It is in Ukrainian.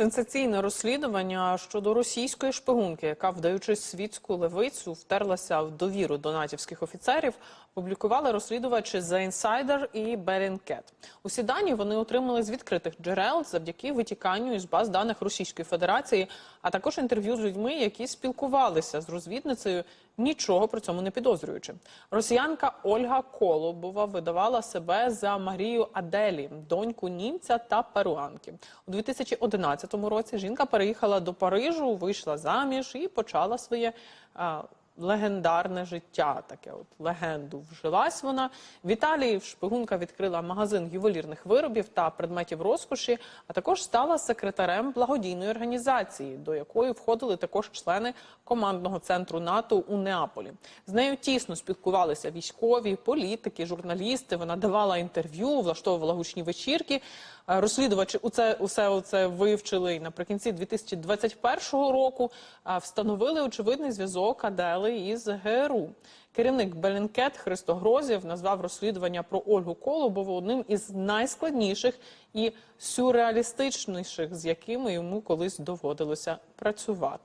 Сенсаційне розслідування щодо російської шпигунки, яка, вдаючи світську левицю, втерлася в довіру до натівських офіцерів, публікували розслідувачі The Insider і Bellingcat. Усі дані вони отримали з відкритих джерел завдяки витіканню із баз даних Російської Федерації, а також інтерв'ю з людьми, які спілкувалися з розвідницею, нічого при цьому не підозрюючи. Росіянка Ольга Колобова видавала себе за Марію Аделі, доньку німця та перуанки. У 2011 році жінка переїхала до Парижу, вийшла заміж і почала своє. а, Легендарне життя, таке от легенду вжилась вона. В Італії шпигунка відкрила магазин ювелірних виробів та предметів розкоші, а також стала секретарем благодійної організації, до якої входили також члени командного центру НАТО у Неаполі. З нею тісно спілкувалися військові, політики, журналісти. Вона давала інтерв'ю, влаштовувала гучні вечірки. Е, Розслідувачі усе усе це вивчили і наприкінці 2021 року. Встановили очевидний зв'язок Адели із ГРУ. Керівник Белінкет Христо Грозів назвав розслідування про Ольгу Колобову одним із найскладніших і сюрреалістичніших, з якими йому колись доводилося працювати.